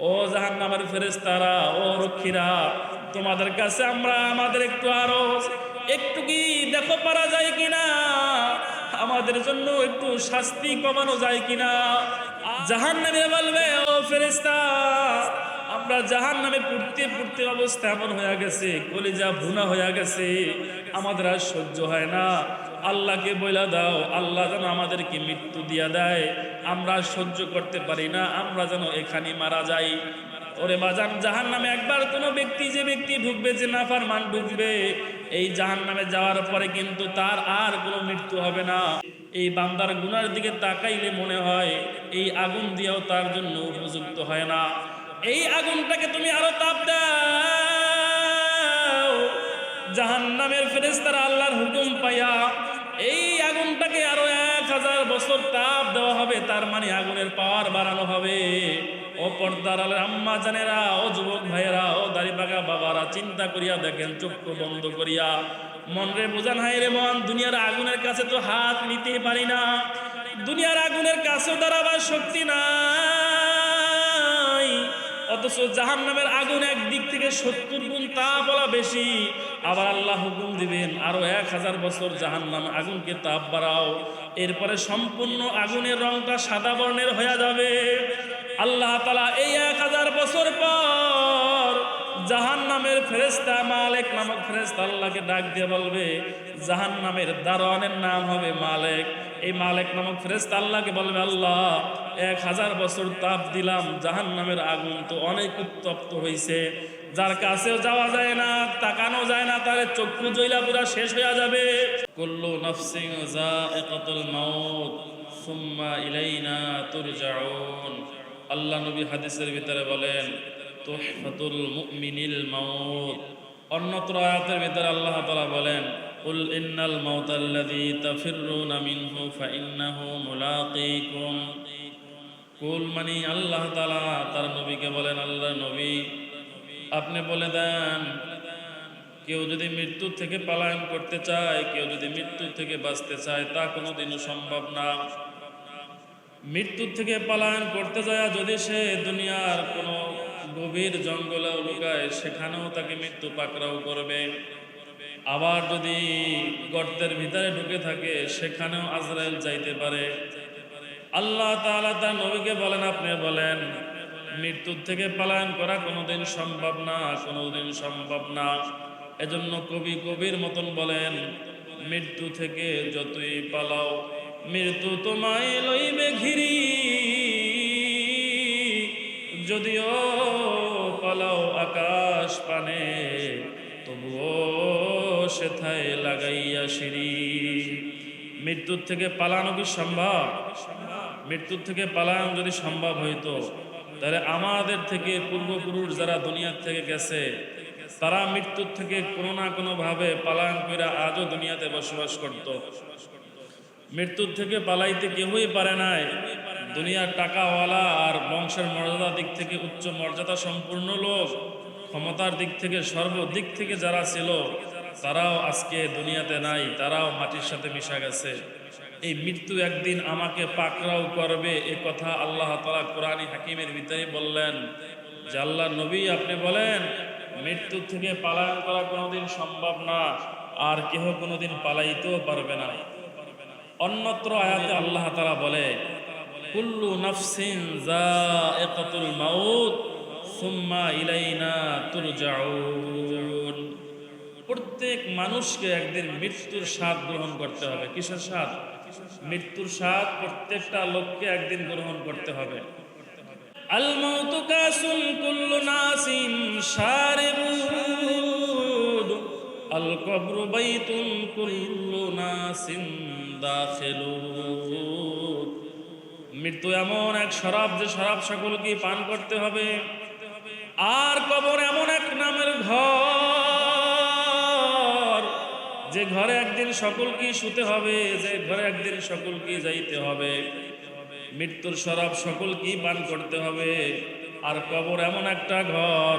ও জাহান নামের ফেরেস্তারা ও রক্ষীরা, তোমাদের কাছে আমরা আমাদের একটু আরও একটু কি দেখো পারা যায় কিনা? আমাদের জন্য একটু শাস্তি কমানো যায় কিনা? জাহান নামে বলবে, ও ফেরেস্তা আমরা জাহান নামে পড়তে পড়তে অবস্থা এমন হয়ে গেছে, কলিজা ভুনা হয়ে গেছে, আমাদের আর সহ্য হয় না। আল্লাহকে বইলা দাও, আল্লাহ যেন আমাদেরকে মৃত্যু দিয়া দেয়। আমরা সহ্য করতে পারি না, আমরা যেন এখানে মারা যাই। ওরে বাজান জাহান নামে একবার কোনো ব্যক্তি যে ব্যক্তি ঢুকবে, যে নাফার মান ঢুকবে, এই জাহান নামে যাওয়ার পরে কিন্তু তার আর কোনো মৃত্যু হবে না। এই বান্দার গুনার দিকে তাকাইলে মনে হয় এই আগুন দিয়েও তার জন্য উপযুক্ত হয় না। এই আগুনটাকে তুমি আরও তাপ দাও। জাহান নামের ফেরেস্তারা আল্লাহর হুকুম পাইয়া এই আগুনটাকে আরও এক হাজার বছর তাপ দেওয়া হবে, তার মানে আগুনের পাওয়ার বাড়ানো হবে। ও পর্দার আম্মা জানেরা, ও যুবক ভাইয়েরা, ও দাড়িপাকা বাবারা, চিন্তা করিয়া দেখেন, চক্ষু বন্ধ করিয়া। মন রে বোঝান হাই রে মন দুনিয়ার আগুনের কাছে তো হাত নিতে পারি না। দুনিয়ার আগুনের কাছেও দাঁড়াবার শক্তি নাই। অথচ জাহান নামের আগুন একদিক থেকে সত্তর গুণ তা বলা বেশি। আবার আল্লাহ হুকুম দিবেন, আরও এক হাজার বছর জাহান নাম আগুনকে তাপ বাড়াও। এরপরে সম্পূর্ণ আগুনের রংটা সাদা বর্ণের হয়ে যাবে। আল্লাহ তালা এই এক হাজার বছর পর জাহান নামের ফেরেস্তা মালেক নামক ফেরেস্তা আল্লাহকে ডাক দিয়ে বলবে জাহান নামের দারোয়ানের নাম হবে মালেক। এই মালেক নামক ফেরেস্তা আল্লাহকে বলবে, আল্লাহ এক হাজার বছর তাপ দিলাম জাহান নামের আগুন তো অনেক উত্তপ্ত হয়েছে যার কাছেও যাওয়া যায় না, তাকানো যায় না, তার চক্ষু জইলা পুরা শেষ হয়ে যাবে। নাফসিন যায়িকাতুল মাউত, সুম্মা ইলাইনা আল্লাহ নবী হাদিসের ভিতরে বলেন, তুহফাতুল মুমিনিল মাউত। অন্যত্র আয়াতের ভিতরে আল্লাহ তাআলা বলেন, কুল ইন্নাল মাউতাল্লাযী তাফিররুনা মিনহু, ফাইন্নাহু মুলাকীকুম। কুল মানে আল্লাহ তালা তার নবীকে বলেন আল্লাহ নবী। আপনি বলে দেন, কেউ যদি মৃত্যুর থেকে পালায়ন করতে চায়, কেউ যদি মৃত্যুর থেকে বাঁচতে চায়, তা কোনোদিনও সম্ভব না। মৃত্যুর থেকে পালায়ন করতে যায় যদি সে দুনিয়ার কোনো গভীর জঙ্গলে লুকায়, সেখানেও তাকে মৃত্যু পাকড়াও করবে। আবার যদি গর্তের ভিতরে ঢুকে থাকে, সেখানেও আজরাইল যাইতে পারে। আল্লাহ তাআলা তার নবীকে বলেন, আপনি বলেন, মৃত্যুর থেকে পালায়ন করা কোনোদিন সম্ভব না, কোনোদিন সম্ভব না। এজন্য কবি কবির মতন বলেন, মৃত্যু থেকে যতই পালাও, মৃত্যু তোমায় লইবে ঘিরি। যদিও পালাও আকাশ পানে, তবুও সেথায় লাগাইয়া সিঁড়ি। মৃত্যুর থেকে পালানো কি সম্ভব? মৃত্যুর থেকে পালানো যদি সম্ভব হইতো, তাহলে আমাদের থেকে পূর্বপুরুষ যারা দুনিয়ার থেকে গেছে, তারা মৃত্যুর থেকে কোনো না কোনো ভাবে পালায়ন করে আজও দুনিয়াতে বসবাস করত। মৃত্যুর থেকে পালাইতে কেউই পারে নাই। দুনিয়ার টাকাওয়ালা আর বংশের মর্যাদা দিক থেকে উচ্চ মর্যাদা সম্পূর্ণ লোক। ক্ষমতার দিক থেকে সর্বদিক থেকে যারা ছিল, তারাও আজকে দুনিয়াতে নাই, তারাও মাটির সাথে মিশা গেছে। এই মৃত্যু একদিন আমাকে পাকড়াও করবে, এ কথা আল্লাহ তালা কোরআনী হাকিমের ভিতরে বললেন। আল্লাহ নবী আপনি বলেন, মৃত্যু থেকে পালায়ন করা কোনোদিন সম্ভব না, আর কেহ কোনোদিন পালাইতেও পারবে না। অন্যত্র আয়াতে আল্লাহ তালা বলে, কুল্লু নাফসিন মাউত, সুম্মা ইলাইনা প্রত্যেক মানুষকে একদিন মৃত্যুর স্বাদ গ্রহণ করতে হবে। কিসের স্বাদ? মৃত্যুর স্বাদ প্রত্যেকটা লোককে একদিন গ্রহণ করতে হবে। শারিবুদ, আল দাখিলুদ। মৃত্যু এমন এক শরাব, যে শরাব সকলকে পান করতে হবে। আর কবর এমন এক নামের ঘর যে ঘরে একদিন সকলকে শুতে হবে, যে ঘরে একদিন সকলকে যাইতে হবে। মৃত্যুর শরাব সকলকেই পান করতে হবে। আর কবর এমন একটা ঘর,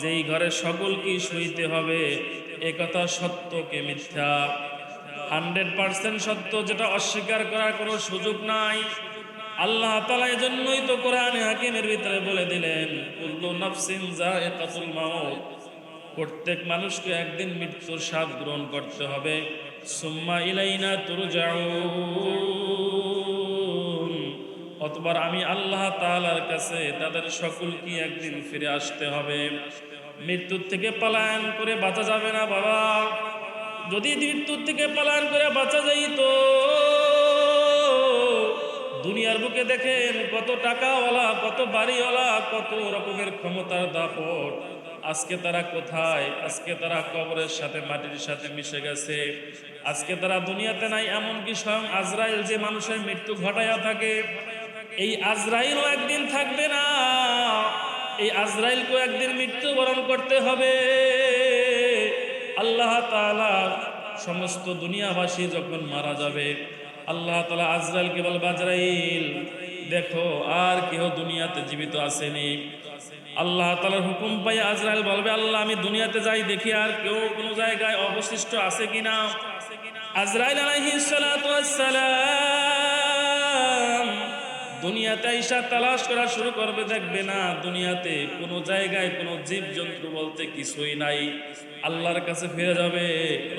যেই ঘরে সকলকেই শুইতে হবে। এ কথা সত্যকে মিথ্যা? হান্ড্রেড পার্সেন্ট সত্য, যেটা অস্বীকার করার কোনো সুযোগ নাই। আল্লাহ তালা এই জন্যই তো কোরআনে হাকিমের ভিতরে বলে দিলেন নাফসিন মাউত। প্রত্যেক মানুষকে একদিন মৃত্যুর স্বাদ গ্রহণ করতে হবে। সুম্মা ইলাইনা তুরজাউন। অতবার আমি আল্লাহ তাআলার কাছে তাদের সকলকে একদিন ফিরে আসতে হবে। মৃত্যুর থেকে পলায়ন করে বাঁচা যাবে না বাবা। যদি মৃত্যুর থেকে পলায়ন করে বাঁচা যাইতো, দুনিয়ার বুকে দেখেন কত টাকাওয়ালা, কত বাড়িওয়ালা, কত রকমের ক্ষমতার দাপট। আজকে তারা কোথায়? আজকে তারা কবরের সাথে, মাটির সাথে মিশে গেছে। আজকে তারা দুনিয়াতে নাই, এমনকি স্বয়ং আজরাইল যে মানুষের মৃত্যু ঘটাইয়া থাকে, এই আজরাইলও একদিন থাকবে না। এই আজরাইলকেও একদিন মৃত্যুবরণ করতে হবে। আল্লাহ তাআলা সমস্ত দুনিয়াবাসী যখন মারা যাবে, আল্লাহ তালা আজরাইলকে বলবে, আজরাইল, দেখো, আর কেহ দুনিয়াতে জীবিত আসেনি। আল্লাহ তালার হুকুম পাই আজরাইল বলবে, আল্লাহ, আমি দুনিয়াতে যাই দেখি আর কেউ কোনো জায়গায় অবশিষ্ট আছে আজরাইল সালাতু ওয়াস সালাম দুনিয়াতে আইসা তালাশ করা শুরু করবে, দেখবে না, দুনিয়াতে কোনো জায়গায় কোনো জীব জন্তু বলতে কিছুই নাই। আল্লাহর কাছে ফিরে যাবে,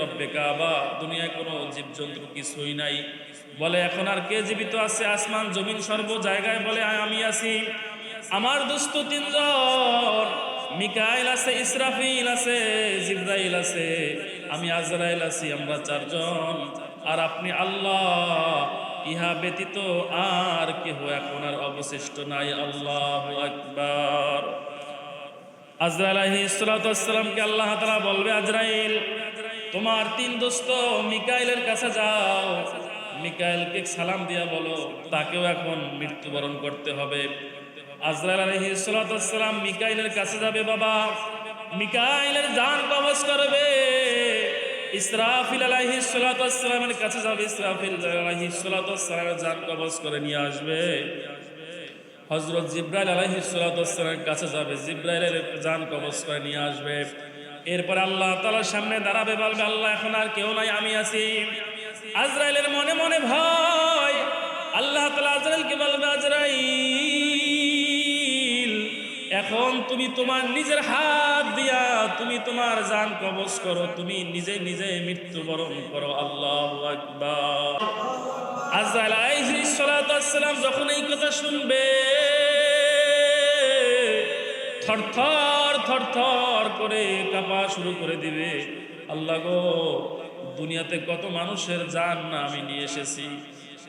রব্বে কাবা, দুনিয়ায় কোনো জীব জন্তু কিছুই নাই। বলে, এখন আর কে জীবিত আছে? আসমান, জমিন, সর্ব জায়গায়? বলে, আমি আছি। আমার দুস্থ তিনজন, মিকাইল আছে, ইসরাফিল আছে, জিব্রাইল আছে, আমি আজরাইল আছি, আমরা চারজন। আর আপনি আল্লাহ, ইহা ব্যতীত আর কেহ এখন আর অবশিষ্ট নাই, আল্লাহ আকবার। আজরাইল আলাইহিসসালামকে আল্লাহ তাআলা বলবে, আজরাইল, তোমার তিন দোস্ত মিকাইলের কাছে যাও। মিকাইলকে সালাম দিয়া বলো, তাকেও এখন মৃত্যুবরণ করতে হবে। আজরাইল আলাইহিসসালাম মিকাইলের কাছে যাবে বাবা। মিকাইলের জান কবজ করবে। ইসরাফিল আলাইহিসসালামের কাছে যাবে। ইসরাফিল আলাইহিসসালামের জান কবজ করে নিয়ে আসবে। হজরত জিব্রাইল আলাইহিসসালামের কাছে যাবে। জিব্রাইলের জান কবজ করে নিয়ে আসবে। এরপর আল্লাহ তাআলার সামনে দাঁড়াবে, বলবে, আল্লাহ, এখন আর কেউ নাই, আমি আছি। আজরাইলের মনে মনে ভয়। আল্লাহ তাআলা আজরাইলকে বলবে, আজরাইল এখন তুমি তোমার নিজের হাত দিয়া তুমি তোমার জান কবজ করো, তুমি নিজে নিজে মৃত্যুবরণ করো, আল্লাহ আকবার। যখন এই কথা শুনবে থরথর থরথর করে কাঁপা শুরু করে দিবে। আল্লাহ গো, দুনিয়াতে কত মানুষের জান না আমি নিয়ে এসেছি।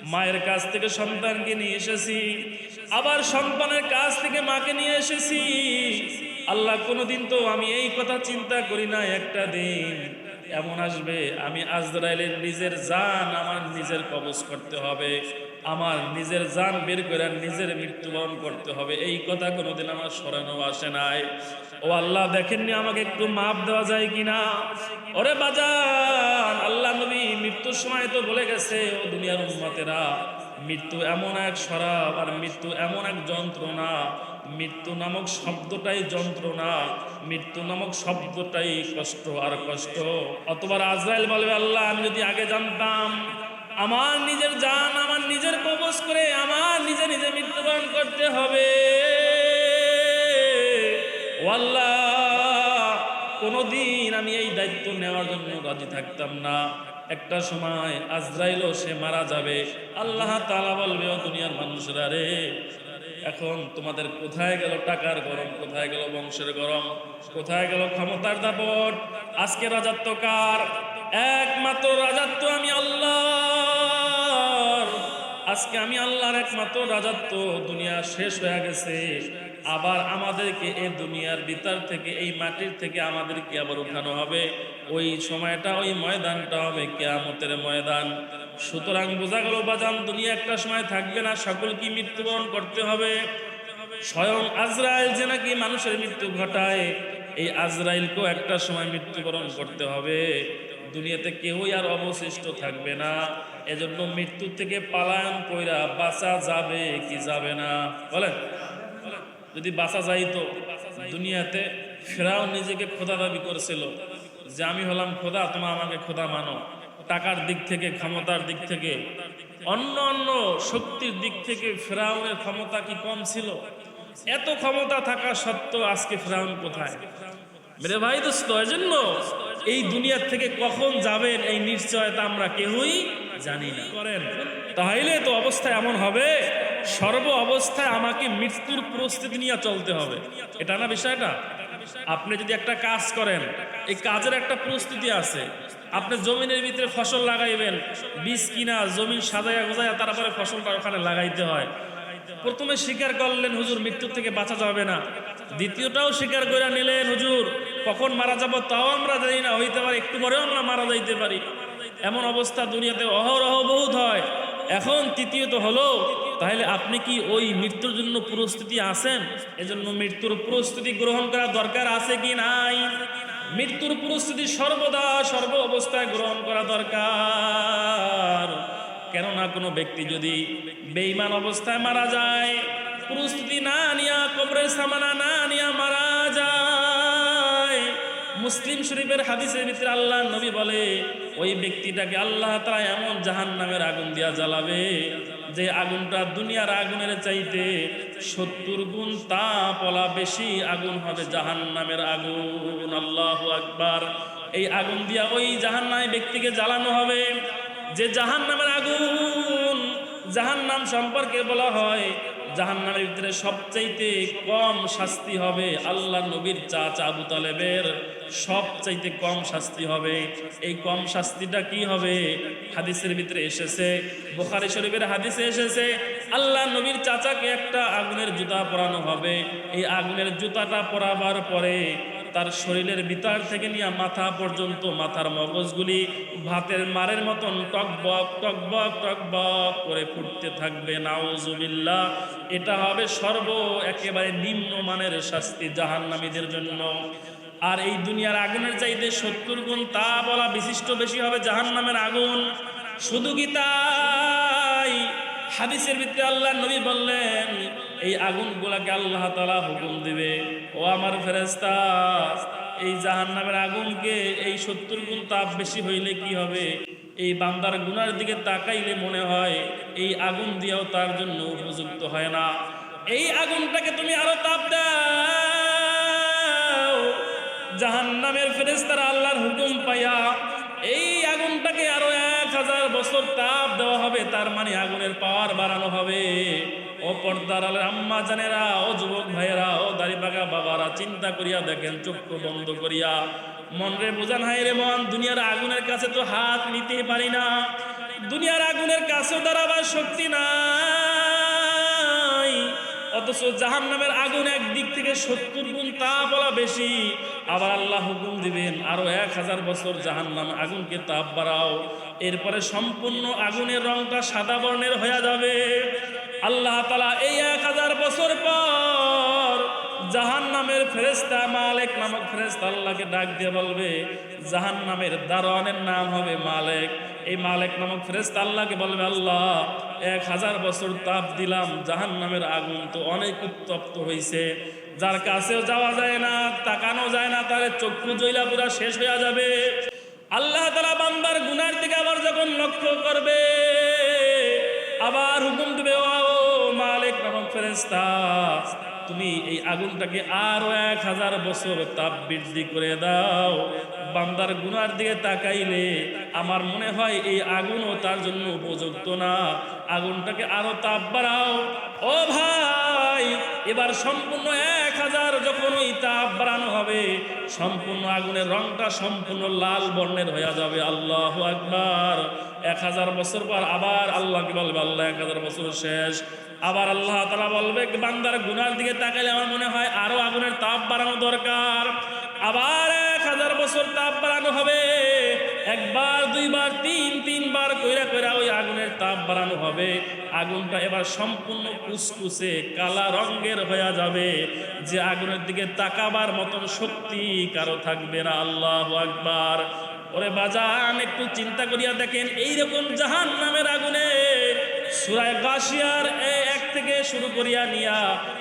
মায়ের কাছ থেকে সন্তানকে নিয়ে এসেছি, আবার সন্তানের কাছ থেকে মাকে নিয়ে এসেছি। আল্লাহ কোনোদিন তো আমি এই কথা চিন্তা করি না একটা দিন। এমন আসবে, আমি আজরাইলের নিজের জান আমার নিজের কবজ করতে হবে, আমার নিজের জান বের করে নিজের মৃত্যুবরণ করতে হবে। এই কথা কোনোদিন আমার স্মরণেও আসে নাই। ও আল্লাহ, দেখেননি আমাকে একটু মাপ দেওয়া যায় কিনা? ওরে বাজান, আল্লাহ নবী মৃত্যুর সময় তো বলে গেছে, ও দুনিয়ার উন্মতেরা মৃত্যু এমন এক শরাব আর মৃত্যু এমন এক যন্ত্রণা, মৃত্যু নামক শব্দটাই যন্ত্রণা। মৃত্যু নামক শব্দটাই কষ্ট আর কষ্ট। অতবার আজরাইল বলবে, আল্লাহ, আমি যদি আগে জানতাম, আমার নিজের জান, আমার নিজের কবজ করে আমার নিজে নিজে মৃত্যুবরণ করতে হবে। আল্লাহ, কোনোদিন আমি এই দায়িত্ব নেওয়ার জন্য রাজি থাকতাম না। একটা সময় আজরাইলও সে মারা যাবে। আল্লাহ তালা বলবে, ও দুনিয়ার মানুষরা রে এখন তোমাদের কোথায় গেল টাকার গরম, কোথায় গেল বংশের গরম, কোথায় গেল ক্ষমতার দাপট? আজকে রাজত্ব কার? একমাত্র রাজত্ব আমি আল্লাহ আজকে আমি আল্লাহর একমাত্র রাজত্ব দুনিয়া শেষ হয়ে গেছে। আবার আমাদেরকে এই দুনিয়ার ভিতর থেকে, এই মাটির থেকে আমাদেরকে আবার উঠানো হবে। ওই সময়টা, ওই ময়দানটা হবে কেয়ামতের ময়দান। সুতরাং বোঝা গেল, বাজান, দুনিয়া একটা সময় থাকবে না, সকলকে মৃত্যুবরণ করতে হবে। স্বয়ং আজরাইল যে নাকি মানুষের মৃত্যু ঘটায়, এই আজরাইলকেও একটা সময় মৃত্যুবরণ করতে হবে। দুনিয়াতে কেউই আর অবশিষ্ট থাকবে না। এজন্য মৃত্যু থেকে পালায়ন কইরা বাঁচা যাবে কি যাবে না? বলেন। যদি বাঁচা যাইতো, দুনিয়াতে ফেরাও নিজেকে খোদা দাবি করেছিল। যে আমি হলাম খোদা তোমা আমাকে খোদা মানো। টাকার দিক থেকে, ক্ষমতার দিক থেকে। অন্য অন্য শক্তির দিক থেকে ফেরাউনের ক্ষমতা কি কম ছিল? এত ক্ষমতা থাকা সত্ত্বেও আজকে ফেরাউন কোথায়? মেরে ভাই দোস্ত, এজন্য এই দুনিয়ার থেকে কখন যাবেন এই নিশ্চয়তা আমরা কেউই জানি না। করেন। তাহলে তো অবস্থা এমন হবে, সর্ব অবস্থায় আমাকে মৃত্যুর প্রস্তুতি নিয়ে চলতে হবে। এটা না বিষয়টা? আপনি যদি একটা কাজ করেন, এই কাজের একটা প্রস্তুতি আছে। আপনি জমিনের ভিতরে ফসল লাগাইবেন, বীজ কিনা, জমিন সাজাইয়া গোজাইয়া তারপরে ফসলটা ওখানে লাগাইতে হয়। প্রথমে স্বীকার করলেন, হুজুর, মৃত্যুর থেকে বাঁচা যাবে না। দ্বিতীয়টাও স্বীকার করে নিলেন, হুজুর, কখন মারা যাব তাও আমরা জানি না, হইতে পারে একটু পরেও আমরা মারা যাইতে পারি। এমন অবস্থা দুনিয়াতে অহরহ বহুত হয়। এখন তৃতীয়ত হলো, তাহলে আপনি কি ওই মৃত্যুর জন্য প্রস্তুতি আছেন? এজন্য মৃত্যুর প্রস্তুতি গ্রহণ করা দরকার আছে কি নাই? মৃত্যুর প্রস্তুতি সর্বদা সর্ব অবস্থায় গ্রহণ করা দরকার। কেননা কোনো ব্যক্তি যদি বেঈমান অবস্থায় মারা যায়, প্রস্তুতি না নিয়া, কবরের সামানা না নিয়া মারা যায়। মুসলিম শরীফের হাদিসের ভিতরে আল্লাহ নবী বলে ওই ব্যক্তিটাকে আল্লাহ তারা এমন জাহান নামের আগুন দিয়া জ্বালাবে যে আগুনটা দুনিয়ার আগুনের চাইতে সত্তর গুণ তাপলা বেশি আগুন হবে জাহান নামের আগুন। আল্লাহ আকবার। এই আগুন দিয়া ওই জাহান নামে ব্যক্তিকে জ্বালানো হবে যে জাহান নামের আগুন জাহান নাম সম্পর্কে বলা হয় জাহান নামের ভিতরে সবচাইতে কম শাস্তি হবে আল্লাহ নবীর চাচা আবু তালেবের। সবচাইতে কম শাস্তি হবে। এই কম শাস্তিটা কি হবে? হাদিসের ভিতরে এসেছে, বোখারি শরীফের হাদিসে এসেছে, আল্লাহ নবীর চাচাকে একটা আগুনের জুতা পরানো হবে। এই আগুনের জুতাটা পরাবার পরে তার শরীরের ভিতর থেকে নিয়ে মাথা পর্যন্ত মাথার মগজগুলি ভাতের মারের মতন টকবক টকবক টকবক করে ফুটতে থাকবে। নাউজুবিল্লাহ, এটা হবে সর্ব একেবারে নিম্নমানের শাস্তি জাহান্নামীদের জন্য। আর এই দুনিয়ার আগুনের চাইতে সত্তর গুণ তা বলা বিশিষ্ট বেশি হবে জাহান্নামের আগুন। শুধু কি তাই? হাদিসের ভিত্তি আল্লাহ নবী বললেন, এই আগুন গুলাকে আল্লাহ তালা হুকুম দিবে। ও আমার ফেরেস্তা এই জাহান নামের আগুনকে এই সত্তর গুণ তাপ বেশি হইলে কি হবে? এই বান্দার গুনার দিকে তাকাইলে মনে হয় এই আগুন দিয়েও তার জন্য উপযুক্ত হয় না। এই আগুনটাকে তুমি আরও তাপ দাও। জাহান নামের ফেরেস্তারা আল্লাহর হুকুম পাইয়া এই আগুনটাকে আরও এক হাজার বছর তাপ দেওয়া হবে, তার মানে আগুনের পাওয়ার বাড়ানো হবে। ও পর্দার আম্মা জানেরা, ও যুবক ভাইয়েরা, ও দাড়ি পাকা বাবারা, চিন্তা করিয়া দেখেন, চক্ষু বন্ধ করিয়া। মন রে বোঝান হাই রে মন দুনিয়ার আগুনের কাছে তো হাত নিতে পারি না। দুনিয়ার আগুনের কাছেও দাঁড়াবার শক্তি নাই। অথচ জাহান নামের আগুন একদিক থেকে সত্তর গুণ তা বলা বেশি। আবার আল্লাহ হুকুম দিবেন, আরও এক হাজার বছর জাহান নাম আগুনকে তাপ বাড়াও। এরপরে সম্পূর্ণ আগুনের রংটা সাদা বর্ণের হয়ে যাবে। আল্লাহ তালা এই এক হাজার বছর পর জাহান নামের ফেরেস্তা মালেক নামক ফেরেস্তা আল্লাহকে ডাক দিয়ে বলবে জাহান নামের দারোয়ানের নাম হবে মালেক। এই মালেক নামক ফেরেস্তা আল্লাহকে বলবে, আল্লাহ, এক হাজার বছর তাপ দিলাম জাহান নামের আগুন তো অনেক উত্তপ্ত হয়েছে যার কাছেও যাওয়া যায় না, তাকানো যায় না, তার চক্ষু জৈলা পুরা শেষ হয়ে যাবে। আল্লাহ তালা বান্দার গুনার দিকে আবার যখন লক্ষ্য করবে, আবার হুকুম দেবে, ও মালিক নামক ফেরেস্তা তুমি এই আগুনটাকে আরও এক হাজার বছর তাপ বৃদ্ধি করে দাও। বান্দার গুনার দিকে তাকাইলে আমার মনে হয় এই আগুনও তার জন্য উপযুক্ত না। আগুনটাকে আরও তাপ বাড়াও। ও ভাই, এবার সম্পূর্ণ এক ওই তাপ বাড়ানো হবে। সম্পূর্ণ আগুনের রংটা সম্পূর্ণ লাল বর্ণের হয়ে যাবে। আল্লাহ আকবার। এক হাজার বছর পর আবার আল্লাহকে বলবে, আল্লাহ, এক হাজার বছর শেষ। আবার আল্লাহ তালা বলবে, বান্দার গুনার দিকে তাকাইলে আমার মনে হয় আরও আগুনের তাপ বাড়ানো দরকার। আবার এক হাজার বছর তাপ বাড়ানো হবে। একবার, দুইবার, তিন তিনবার তাপ বাড়ানো হবে। আগুনটা এবার সম্পূর্ণ কুসকুসে কালা রঙের হয়ে যাবে। যে আগুনের দিকে তাকাবার মতন শক্তি কারও থাকবে না। আল্লাহ আকবার। ওরে বাজান, একটু চিন্তা করিয়া দেখেন, এইরকম জাহান নামের আগুনে সুরায় গাছিয়ার এক থেকে শুরু করিয়া নিয়া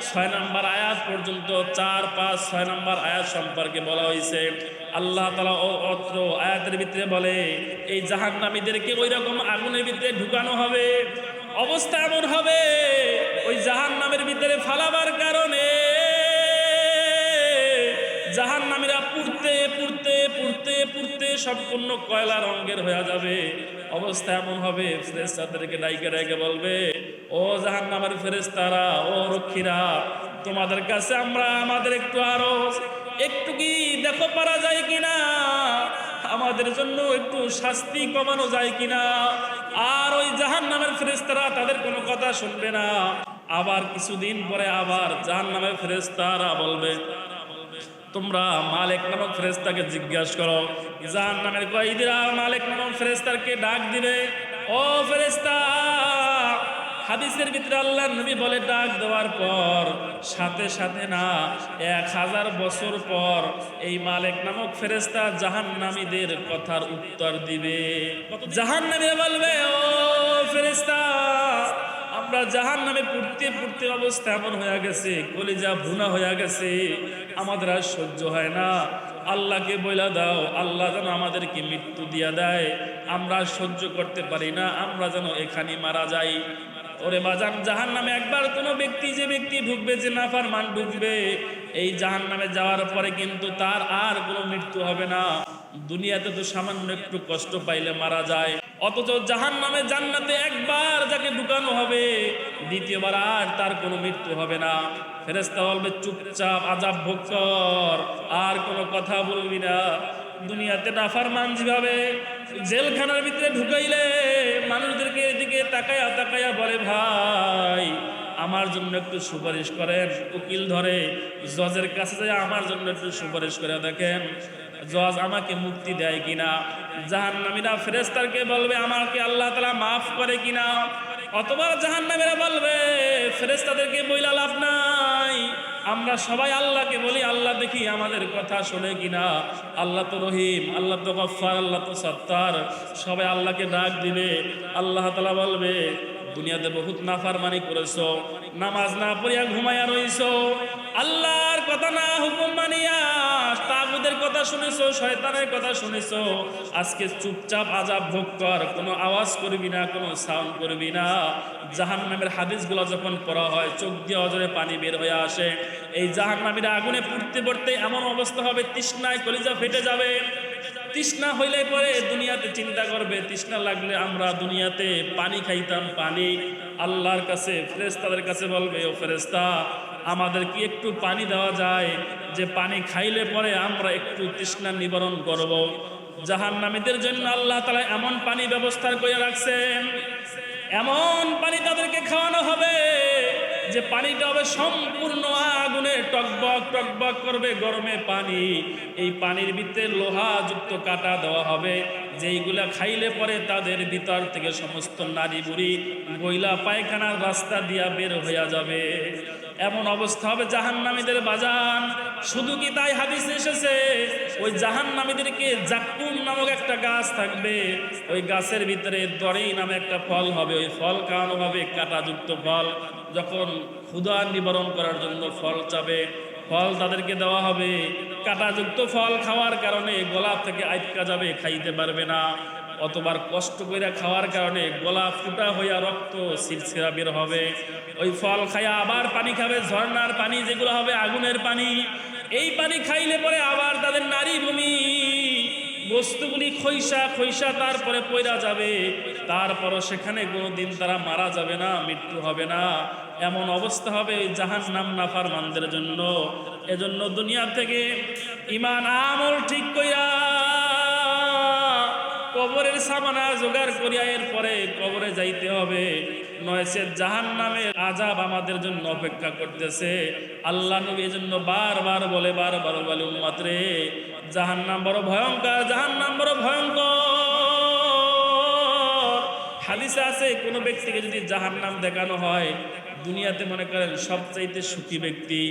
ছয় নম্বর আয়াত পর্যন্ত, চার, পাঁচ, ছয় নম্বর আয়াত সম্পর্কে বলা হয়েছে আল্লাহ তালা ও অত্র আয়াতের ভিতরে বলে, এই জাহান্নামীদেরকে ওই রকম আগুনের ভিতরে ঢুকানো হবে, অবস্থা এমন হবে, ওই জাহান্নামের ভিতরে ফালাবার কারণে জাহান নামীরা পুড়তে পুড়তে পুড়তে পুড়তে সম্পূর্ণ কয়লা রঙের হয়ে যাবে। অবস্থা এমন হবে ফেরেস্তাদেরকে ডাইকে ডাইকে বলবে, ও জাহান নামের ফেরেস্তারা ও রক্ষীরা, তোমাদের কাছে আমরা আমাদের একটু আরও একটু কি দেখো পারা যায় কিনা? আমাদের জন্য একটু শাস্তি কমানো যায় কিনা? আর ওই জাহান নামের ফেরেস্তারা তাদের কোনো কথা শুনবে না। আবার কিছুদিন পরে আবার জাহান নামের ফেরেস্তারা বলবে তোমরা মালিক নামক ফেরেস্তাকে জিজ্ঞাসা করো জাহান নামের কয়েদিরা মালিক নামক ফেরেস্তারকে ডাক দিবে? ও ফেরেস্তা হাদিসের ভিতরে আল্লাহ নবী বলে ডাক দেওয়ার পর, সাথে সাথে না, এক হাজার বছর পর এই মালিক নামক ফেরেস্তা জাহান নামীদের কথার উত্তর দিবে। জাহান নামীরা বলবে, ও ফেরেস্তা আমরা জাহান নামে পড়তে পড়তে অবস্থা এমন হয়ে গেছে, কলিজা ভুনা হয়ে গেছে, আমাদের আর সহ্য হয় না। আল্লাহকে বইলা দাও, আল্লাহ যেন আমাদেরকে মৃত্যু দিয়া দেয়। আমরা সহ্য করতে পারি না, আমরা যেন এখানে মারা যাই। ওরে বাজান জাহান নামে একবার কোনো ব্যক্তি, যে ব্যক্তি ঢুকবে যে নাফার মান ঢুকবে এই জাহান নামে যাওয়ার পরে কিন্তু তার আর কোনো মৃত্যু হবে না। দুনিয়াতে তো সামান্য একটু কষ্ট পাইলে মারা যায়। অথচ জাহান নামে জান্নাতে একবার যাকে ঢুকানো হবে, দ্বিতীয়বার আর তার কোনো মৃত্যু হবে না। ফেরেস্তা বলবে, চুপচাপ, আজাব ভোগ কর, আর কোনো কথা বলবি না। দুনিয়াতে নাফার মান যেভাবে জেলখানার ভিতরে ঢুকাইলে, মানুষদেরকে এদিকে তাকায়া তাকায়া বলে, ভাই, আমার জন্য একটু সুপারিশ করেন। উকিল ধরে, জজের কাছে যায় আমার জন্য একটু সুপারিশ করে দেখেন। জজ আমাকে মুক্তি দেয় কিনা? জাহান নামীরা ফেরেস্তারকে বলবে, আমাকে আল্লাহ তালা মাফ করে কিনা? অতবার জাহান নামীরা বলবে ফেরেস্তাদেরকে বইলা লাভ নাই। আমরা সবাই আল্লাহকে বলি, আল্লাহ দেখি আমাদের কথা শোনে কিনা। আল্লাহ তো রহিম, আল্লাহ তো গফার আল্লাহ তো সত্তার। সবাই আল্লাহকে ডাক দিবে। আল্লাহ তালা বলবে, দুনিয়াতে বহুত নাফারমানি করেছ। নামাজ না পড়িয়া ঘুমাইয়া রইছো। আল্লাহর কথা না হুকুম মানিয়া তাগুদের কথা শুনেছো, শয়তানের কথা শুনেছো। আজকে চুপচাপ আজাব ভোগ কর, কোনো আওয়াজ করবি না, কোনো সাউন্ড করবি না। জাহান্নামের হাদিসগুলো যখন পড়া হয়, চোখ দিয়ে অজরে পানি বের হয়ে আসে। এই জাহান্নামীরা আগুনে পুড়তে পড়তে এমন অবস্থা হবে, তৃষ্ণায় কলিজা ফেটে যাবে। তৃষ্ণা হইলে পরে দুনিয়াতে চিন্তা করবে, তৃষ্ণা লাগলে আমরা দুনিয়াতে পানি খাইতাম, পানি আল্লাহর কাছে ফেরেস্তাদের কাছে বলবে, ও ফেরেস্তা আমাদের কি একটু পানি দেওয়া যায়। যে পানি খাইলে পরে আমরা একটু তৃষ্ণা নিবারণ করব। জাহান নামীদের জন্য আল্লাহ তালা এমন পানি ব্যবস্থা করে রাখছেন। এমন পানি তাদেরকে খাওয়ানো হবে যে পানিটা হবে সম্পূর্ণ আগুনে টকবক টকবক করবে গরমে পানি। এই পানির ভিতরে লোহা যুক্ত কাটা দেওয়া হবে, যেইগুলা খাইলে পরে তাদের ভিতর থেকে সমস্ত নারী বুড়ি গইলা পায়খানার রাস্তা দিয়া বের হইয়া যাবে। এমন অবস্থা হবে জাহান্নামীদের বাজান। শুধু কি তাই হাদিস এসেছে? ওই জাহান্নামীদেরকে জাকুম নামক একটা গাছ থাকবে। ওই গাছের ভিতরে দরেই নামে একটা ফল হবে। ওই ফল খাওয়ানো হবে কাঁটাযুক্ত ফল। যখন ক্ষুধা নিবারণ করার জন্য ফল চাবে, ফল তাদেরকে দেওয়া হবে। কাঁটাযুক্ত ফল খাওয়ার কারণে গোলাপ থেকে আটকা যাবে, খাইতে পারবে না। অতবার কষ্ট করে খাওয়ার কারণে গলা ফুটা হইয়া রক্ত সিরসিরা বের হবে। ওই ফল খাইয়া আবার পানি খাবে, ঝর্ণার পানি যেগুলো হবে আগুনের পানি। এই পানি খাইলে পরে আবার তাদের নারী ভূমি। বস্তুগুলি খৈসা খৈসা তারপরে পয়রা যাবে। তারপরও সেখানে কোনোদিন তারা মারা যাবে না, মৃত্যু হবে না। এমন অবস্থা হবে জাহান নাম নাফার মানদের জন্য। এজন্য দুনিয়া থেকে ইমান আমল ঠিক কইরা কবরের সামানা জোগাড় করিয়া এরপরে কবরে যাইতে হবে। নয়, সে জাহান নামের আজাব আমাদের জন্য অপেক্ষা করতেছে। আল্লাহ নবী এজন্য বারবার বলে বারবার বলে, উম্মাত রে জাহান নাম বড় ভয়ঙ্কর জাহান নাম বড় ভয়ঙ্কর। হাদিসে আছে, কোনো ব্যক্তিকে যদি জাহান নাম দেখানো হয়, দুনিয়াতে মনে করেন সবচাইতে সুখী ব্যক্তি,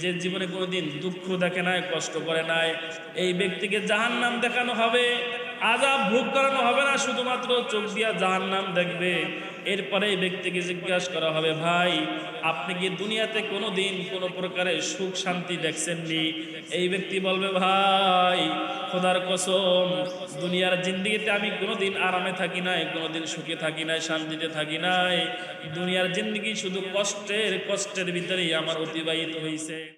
যে জীবনে কোনোদিন দুঃখ দেখে নাই, কষ্ট করে নাই, এই ব্যক্তিকে জাহান নাম দেখানো হবে। আজাব ভোগ করানো হবে না, শুধুমাত্র চোখ দিয়া জাহান নাম দেখবে। এরপরে এই ব্যক্তিকে জিজ্ঞাসা করা হবে, ভাই, আপনি কি দুনিয়াতে কোনো দিন কোনো প্রকারে সুখ শান্তি দেখছেননি? এই ব্যক্তি বলবে, ভাই, খোদার কসম, দুনিয়ার জিন্দিগিতে আমি কোনোদিন আরামে থাকি নাই, কোনোদিন সুখে থাকি নাই, শান্তিতে থাকি নাই। দুনিয়ার জিন্দিগি শুধু কষ্টের কষ্টের ভিতরেই আমার অতিবাহিত হয়েছে